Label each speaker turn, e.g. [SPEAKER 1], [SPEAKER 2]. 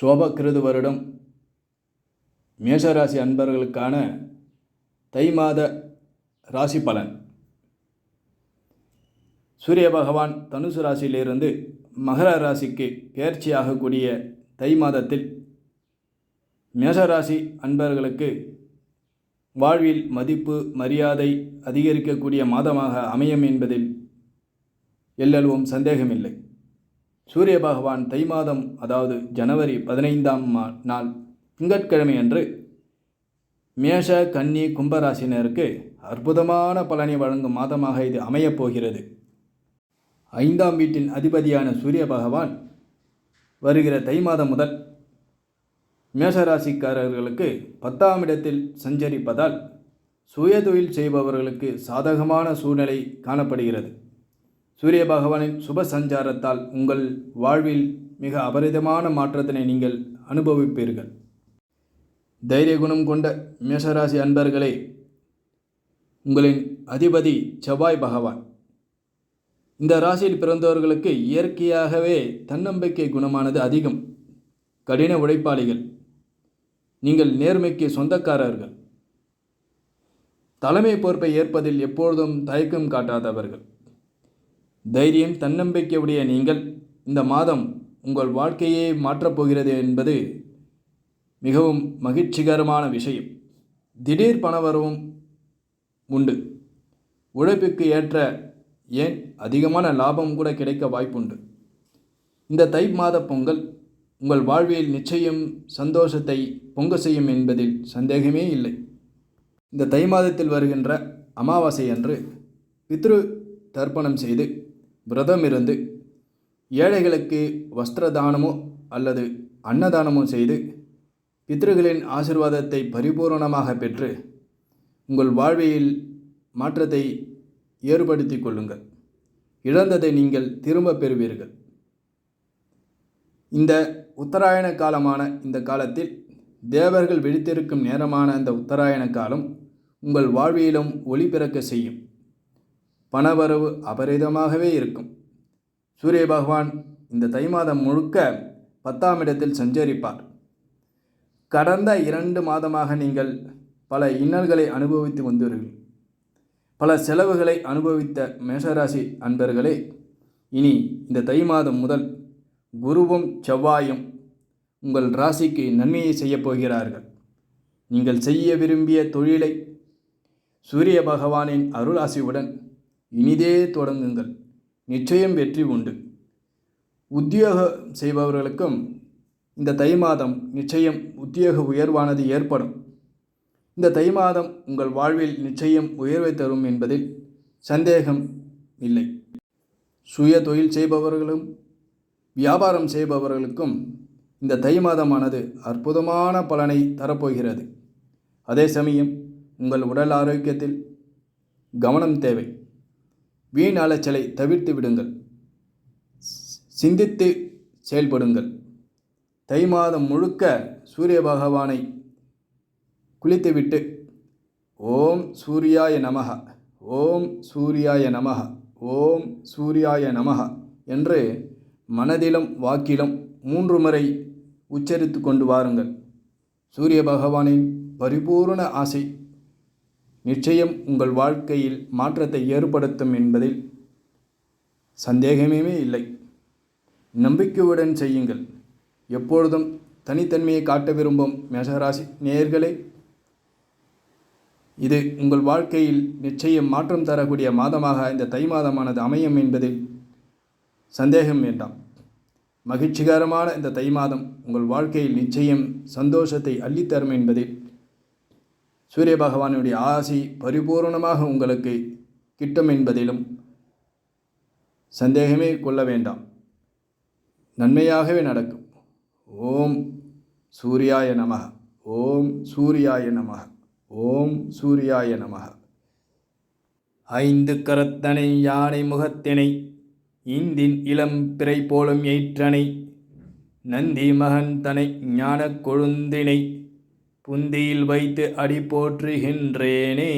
[SPEAKER 1] சோபக்கிருது வருடம். மேஷராசி அன்பர்களுக்கான தை மாத ராசி பலன். சூரிய பகவான் தனுசு ராசியிலிருந்து மகர ராசிக்கு பெயர்ச்சியாகக்கூடிய தை மாதத்தில் மேஷராசி அன்பர்களுக்கு வாழ்வில் மதிப்பு மரியாதை அதிகரிக்கக்கூடிய மாதமாக அமையும் என்பதில் எல்லளவும் சந்தேகமில்லை. சூரிய பகவான் தை மாதம் அதாவது ஜனவரி பதினைந்தாம் மா நாள் திங்கட்கிழமை அன்று மேஷ கன்னி கும்பராசினருக்கு அற்புதமான பலனை வழங்கும் மாதமாக இது அமையப் போகிறது. ஐந்தாம் வீட்டின் அதிபதியான சூரிய பகவான் வருகிற தை மாதம் முதல் மேஷராசிக்காரர்களுக்கு பத்தாம் இடத்தில் சஞ்சரிப்பதால் சுயதொழில் செய்பவர்களுக்கு சாதகமான சூழ்நிலை காணப்படுகிறது. சூரிய பகவானின் சுப சஞ்சாரத்தால் உங்கள் வாழ்வில் மிக அபரிதமான மாற்றத்தினை நீங்கள் அனுபவிப்பீர்கள். தைரிய குணம் கொண்ட மேஷராசி அன்பர்களே உங்களின் அதிபதி செவ்வாய் பகவான். இந்த ராசியில் பிறந்தவர்களுக்கு இயற்கையாகவே தன்னம்பிக்கை குணமானது அதிகம். கடின உழைப்பாளிகள். நீங்கள் நேர்மைக்கு சொந்தக்காரர்கள். தலைமை பொறுப்பை ஏற்பதில் எப்பொழுதும் தயக்கம் காட்டாதவர்கள். தைரியம் தன்னம்பிக்கையுடைய நீங்கள். இந்த மாதம் உங்கள் வாழ்க்கையே மாற்றப் போகிறது என்பது மிகவும் மகிழ்ச்சிகரமான விஷயம். திடீர் பணவரவும் உண்டு. உழைப்புக்கு ஏற்ற ஏன் அதிகமான லாபம் கூட கிடைக்க வாய்ப்புண்டு. இந்த தை மாத பொங்கல் உங்கள் வாழ்வில் நிச்சயம் சந்தோஷத்தை பொங்க செய்யும் என்பதில் சந்தேகமே இல்லை. இந்த தை மாதத்தில் வருகின்ற அமாவாசை அன்று பித்ரு தர்ப்பணம் செய்து விரதம் இருந்து ஏழைகளுக்கு வஸ்திரதானமோ அல்லது அன்னதானமோ செய்து பித்ருகளின் ஆசிர்வாதத்தை பரிபூரணமாக பெற்று உங்கள் வாழ்வியல் மாற்றத்தை ஏற்படுத்தி கொள்ளுங்கள். இழந்ததை நீங்கள் திரும்ப பெறுவீர்கள். இந்த உத்தராயண காலமான இந்த காலத்தில் தேவர்கள் விழித்திருக்கும் நேரமான இந்த உத்தராயண காலம் உங்கள் வாழ்வியலும் ஒளி பிறக்க செய்யும். பணவரவு அபரிதமாகவே இருக்கும். சூரிய பகவான் இந்த தை மாதம் முழுக்க பத்தாம் இடத்தில் சஞ்சரிப்பார். கடந்த இரண்டு மாதமாக நீங்கள் பல இன்னல்களை அனுபவித்து வந்தீர்கள். பல செலவுகளை அனுபவித்த மேஷராசி அன்பர்களே இனி இந்த தை மாதம் முதல் குருவும் செவ்வாயும் உங்கள் ராசிக்கு நன்மையை செய்யப் போகிறார்கள். நீங்கள் செய்ய விரும்பிய தொழிலை சூரிய பகவானின் அருளாசியுடன் இனிதே தொடங்குங்கள். நிச்சயம் வெற்றி உண்டு. உத்தியோகம் செய்பவர்களுக்கும் இந்த தை மாதம் நிச்சயம் உத்தியோக உயர்வானது ஏற்படும். இந்த தை மாதம் உங்கள் வாழ்வில் நிச்சயம் உயர்வை தரும் என்பதில் சந்தேகம் இல்லை. சுய தொழில் செய்பவர்களும் வியாபாரம் செய்பவர்களுக்கும் இந்த தை மாதமானது அற்புதமான பலனை தரப்போகிறது. அதே சமயம் உங்கள் உடல் ஆரோக்கியத்தில் கவனம் தேவை. வீண் அலைச்சலை தவிர்த்து விடுங்கள். சிந்தித்து செயல்படுங்கள். தை மாதம் முழுக்க சூரிய பகவானை குளித்துவிட்டு ஓம் சூர்யாய நமக ஓம் சூர்யாய நமக ஓம் சூர்யாய நமக என்று மனதிலும் வாக்கிலும் மூன்று முறை உச்சரித்து கொண்டு வாருங்கள். சூரிய பகவானின் பரிபூர்ண ஆசை நிச்சயம் உங்கள் வாழ்க்கையில் மாற்றத்தை ஏற்படுத்தும் என்பதில் சந்தேகமே இல்லை. நம்பிக்கையுடன் செய்யுங்கள். எப்பொழுதும் தனித்தன்மையை காட்ட விரும்பும் மேஷராசி நேயர்களே இது உங்கள் வாழ்க்கையில் நிச்சயம் மாற்றம் தரக்கூடிய மாதமாக இந்த தை மாதமானது அமையும் என்பதில் சந்தேகம் வேண்டாம். மகிழ்ச்சிகரமான இந்த தை மாதம் உங்கள் வாழ்க்கையில் நிச்சயம் சந்தோஷத்தை அள்ளித்தரும் என்பதில் சூரிய பகவானுடைய ஆசி பரிபூர்ணமாக உங்களுக்கு கிட்டும் என்பதிலும் சந்தேகமே கொள்ள வேண்டாம். நன்மையாகவே நடக்கும். ஓம் சூர்யாய நமக ஓம் சூர்யாய நமக ஓம் சூர்யாய நமக ஐந்து கரத்தனை யானை முகத்தினை இந்தின் இளம் பிறை போலும் எயிற்றனை நந்தி மகன் தனை ஞானக் கொழுந்தினை புந்தியில் வைத்து அடி போற்றுகின்றேனே.